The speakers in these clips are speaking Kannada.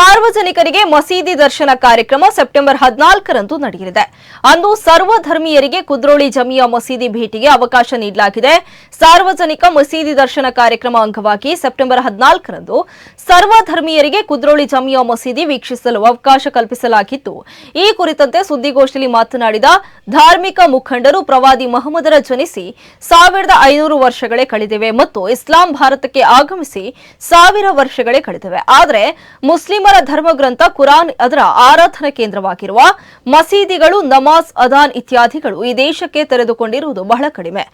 ಸಾರ್ವಜನಿಕರಿಗೆ ಮಸೀದಿ ದರ್ಶನ ಕಾರ್ಯಕ್ರಮ ಸೆಪ್ಟೆಂಬರ್ ಹದಿನಾಲ್ಕರಂದು ನಡೆಯಲಿದೆ. ಅಂದು ಸರ್ವಧರ್ಮೀಯರಿಗೆ ಕುದ್ರೋಳಿ ಜಮಿಯಾ ಮಸೀದಿ ಭೇಟಿಗೆ ಅವಕಾಶ ನೀಡಲಾಗಿದೆ. ಸಾರ್ವಜನಿಕ ಮಸೀದಿ ದರ್ಶನ ಕಾರ್ಯಕ್ರಮ ಅಂಗವಾಗಿ ಸೆಪ್ಟೆಂಬರ್ ಹದಿನಾಲ್ಕರಂದು ಸರ್ವಧರ್ಮೀಯರಿಗೆ ಕುದ್ರೋಳಿ ಜಮಿಯಾ ಮಸೀದಿ ವೀಕ್ಷಿಸಲು ಅವಕಾಶ ಕಲ್ಪಿಸಲಾಗಿದ್ದು ಈ ಕುರಿತಂತೆ ಸುದ್ದಿಗೋಷ್ಠಿಯಲ್ಲಿ ಮಾತನಾಡಿದ ಧಾರ್ಮಿಕ ಮುಖಂಡರು ಪ್ರವಾದಿ ಮಹಮ್ಮದರ ಜನಿಸಿ ಸಾವಿರದ ಐನೂರು ವರ್ಷಗಳೇ ಕಳೆದಿವೆ ಮತ್ತು ಇಸ್ಲಾಂ ಭಾರತಕ್ಕೆ ಆಗಮಿಸಿ ಸಾವಿರ ವರ್ಷಗಳೇ ಕಳೆದಿವೆ. ಆದರೆ ಮುಸ್ಲಿಮರ ಧರ್ಮಗ್ರಂಥ ಕುರಾನ್ ಅದರ ಆರಾಧನಾ ಕೇಂದ್ರವಾಗಿರುವ ಮಸೀದಿಗಳು, ನಮಾಜ್ ಅದಾನ್ ಇತ್ಯಾದಿಗಳು ಈ ದೇಶಕ್ಕೆ ತೆರೆದುಕೊಂಡಿರುವುದು ಬಹಳ ಕಡಿಮೆ.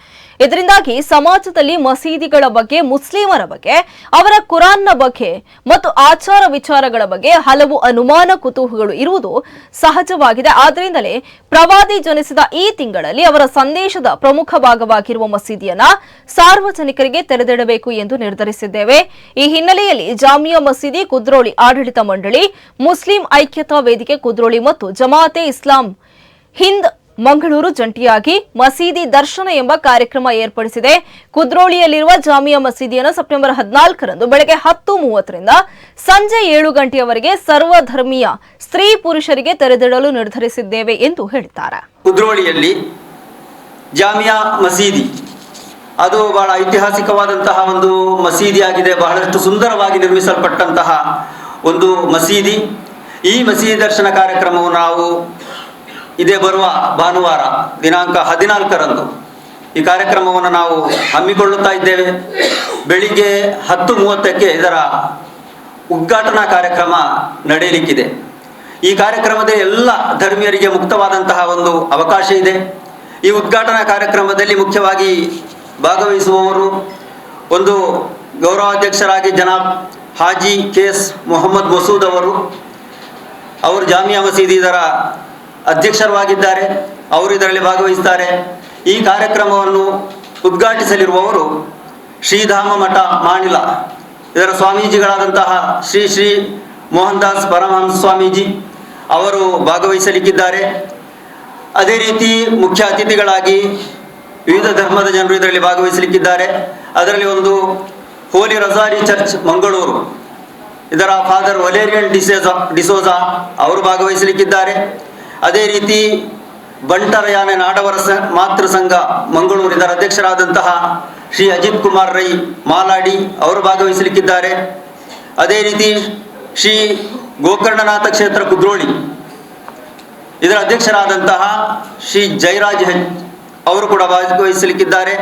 ಇದರಿಂದಾಗಿ ಸಮಾಜದಲ್ಲಿ ಮಸೀದಿಗಳ ಬಗ್ಗೆ, ಮುಸ್ಲಿಮರ ಬಗ್ಗೆ, ಅವರ ಕುರಾನ್ನ ಬಗ್ಗೆ ಮತ್ತು ಆಚಾರ ವಿಚಾರಗಳ ಬಗ್ಗೆ ಹಲವು ಅನುಮಾನ ಕುತೂಹಗಳು ಇರುವುದು ಸಹಜವಾಗಿದೆ. ಆದ್ದರಿಂದಲೇ ಪ್ರವಾದಿ ಜನಿಸಿದ ಈ ತಿಂಗಳಲ್ಲಿ ಅವರ ಸಂದೇಶದ ಪ್ರಮುಖ ಭಾಗವಾಗಿರುವ ಮಸೀದಿಯನ್ನ ಸಾರ್ವಜನಿಕರಿಗೆ ತೆರೆದಿಡಬೇಕು ಎಂದು ನಿರ್ಧರಿಸಿದ್ದೇವೆ. ಈ ಹಿನ್ನೆಲೆಯಲ್ಲಿ ಜಾಮಿಯಾ ಮಸೀದಿ ಕುದ್ರೋಳಿ ಆಡಳಿತ ಮಂಡಳಿ, ಮುಸ್ಲಿಂ ಐಕ್ಯತಾ ವೇದಿಕೆ ಕುದ್ರೋಳಿ ಮತ್ತು ಜಮಾತೆ ಇಸ್ಲಾಂ ಹಿಂದ್ ಮಂಗಳೂರು ಜಂಟಿಯಾಗಿ ಮಸೀದಿ ದರ್ಶನ ಎಂಬ ಕಾರ್ಯಕ್ರಮ ಏರ್ಪಡಿಸಿದೆ. ಕುದ್ರೋಳಿಯಲ್ಲಿರುವ ಜಾಮಿಯಾ ಮಸೀದಿಯನ್ನು ಸೆಪ್ಟೆಂಬರ್ ಹದಿನಾಲ್ಕರಂದು ಬೆಳಗ್ಗೆ ಹತ್ತು ಮೂವತ್ತರಿಂದ ಸಂಜೆ ಏಳು ಗಂಟೆಯವರೆಗೆ ಸರ್ವಧರ್ಮೀಯ ಸ್ತ್ರೀ ಪುರುಷರಿಗೆ ತೆರೆದಿಡಲು ನಿರ್ಧರಿಸಿದ್ದೇವೆ ಎಂದು ಹೇಳಿದ್ದಾರೆ. ಕುದ್ರೋಳಿಯಲ್ಲಿ ಜಾಮಿಯಾ ಮಸೀದಿ. ಅದು ಬಹಳ ಐತಿಹಾಸಿಕವಾದಂತಹ ಒಂದು ಮಸೀದಿ ಆಗಿದೆ. ಬಹಳಷ್ಟು ಸುಂದರವಾಗಿ ನಿರ್ಮಿಸಲ್ಪಟ್ಟಂತಹ ಒಂದು ಮಸೀದಿ. ಈ ಮಸೀದಿ ದರ್ಶನ ಕಾರ್ಯಕ್ರಮವು ನಾವು ಇದೇ ಬರುವ ಭಾನುವಾರ, ದಿನಾಂಕ ಹದಿನಾಲ್ಕರಂದು ಈ ಕಾರ್ಯಕ್ರಮವನ್ನು ನಾವು ಹಮ್ಮಿಕೊಳ್ಳುತ್ತಾ ಇದ್ದೇವೆ. ಬೆಳಿಗ್ಗೆ ಹತ್ತು ಮೂವತ್ತಕ್ಕೆ ಇದರ ಉದ್ಘಾಟನಾ ಕಾರ್ಯಕ್ರಮ ನಡೆಯಲಿಕ್ಕಿದೆ. ಈ ಕಾರ್ಯಕ್ರಮದ ಎಲ್ಲ ಧರ್ಮೀಯರಿಗೆ ಮುಕ್ತವಾದಂತಹ ಒಂದು ಅವಕಾಶ ಇದೆ. ಈ ಉದ್ಘಾಟನಾ ಕಾರ್ಯಕ್ರಮದಲ್ಲಿ ಮುಖ್ಯವಾಗಿ ಭಾಗವಹಿಸುವವರು ಒಂದು ಗೌರವಾಧ್ಯಕ್ಷರಾಗಿ ಜನಾಬ್ ಹಾಜಿ ಕೆ ಎಸ್ ಮೊಹಮ್ಮದ್ ಮಸೂದ್ ಅವರು ಅವರು ಜಾಮಿಯಾ ಮಸೀದಿ ಇದರ ಅಧ್ಯಕ್ಷರಾಗಿದ್ದಾರೆ ಅವರು ಇದರಲ್ಲಿ ಭಾಗವಹಿಸುತ್ತಾರೆ ಈ ಕಾರ್ಯಕ್ರಮವನ್ನು ಉದ್ಘಾಟಿಸಲಿರುವವರು ಶ್ರೀಧಾಮ ಮಠ ಮಾಣಿಲ, ಇದರ ಸ್ವಾಮೀಜಿಗಳಾದಂತಹ ಶ್ರೀ ಶ್ರೀ ಮೋಹನ್ ದಾಸ್ ಪರಮಹಂಸ ಸ್ವಾಮೀಜಿ ಅವರು ಭಾಗವಹಿಸಲಿಕ್ಕಿದ್ದಾರೆ. ಅದೇ ರೀತಿ ಮುಖ್ಯ ಅತಿಥಿಗಳಾಗಿ ವಿವಿಧ ಧರ್ಮದ ಜನರು ಇದರಲ್ಲಿ ಭಾಗವಹಿಸಲಿಕ್ಕಿದ್ದಾರೆ. ಅದರಲ್ಲಿ ಒಂದು ಹೋಲಿ ರಜಾರಿ ಚರ್ಚ್ ಮಂಗಳೂರು. ಇದರ ಫಾದರ್ ವಲೇರಿಯನ್ ಡಿಸೋಜಾ ಡಿಸೋಜಾ ಅವರು ಭಾಗವಹಿಸಲಿಕ್ಕಿದ್ದಾರೆ. ಅದೇ ರೀತಿ ಬಂಟರಯಾನ ನಾಡವರ ಸ ಮಾತೃ ಸಂಘ ಮಂಗಳೂರು ಇದರ ಅಧ್ಯಕ್ಷರಾದಂತಹ ಶ್ರೀ ಅಜಿತ್ ಕುಮಾರ್ ರೈ ಮಾಲಾಡಿ ಅವರು ಭಾಗವಹಿಸಲಿಕ್ಕಿದ್ದಾರೆ. ಅದೇ ರೀತಿ ಶ್ರೀ ಗೋಕರ್ಣನಾಥ ಕ್ಷೇತ್ರ ಕುದ್ರೋಳಿ, ಇದರ ಅಧ್ಯಕ್ಷರಾದಂತಹ ಶ್ರೀ ಜೈರಾಜ್ ಹೆಚ್ ಅವರು ಕೂಡ ಭಾಗವಹಿಸಲಿಕ್ಕಿದ್ದಾರೆ.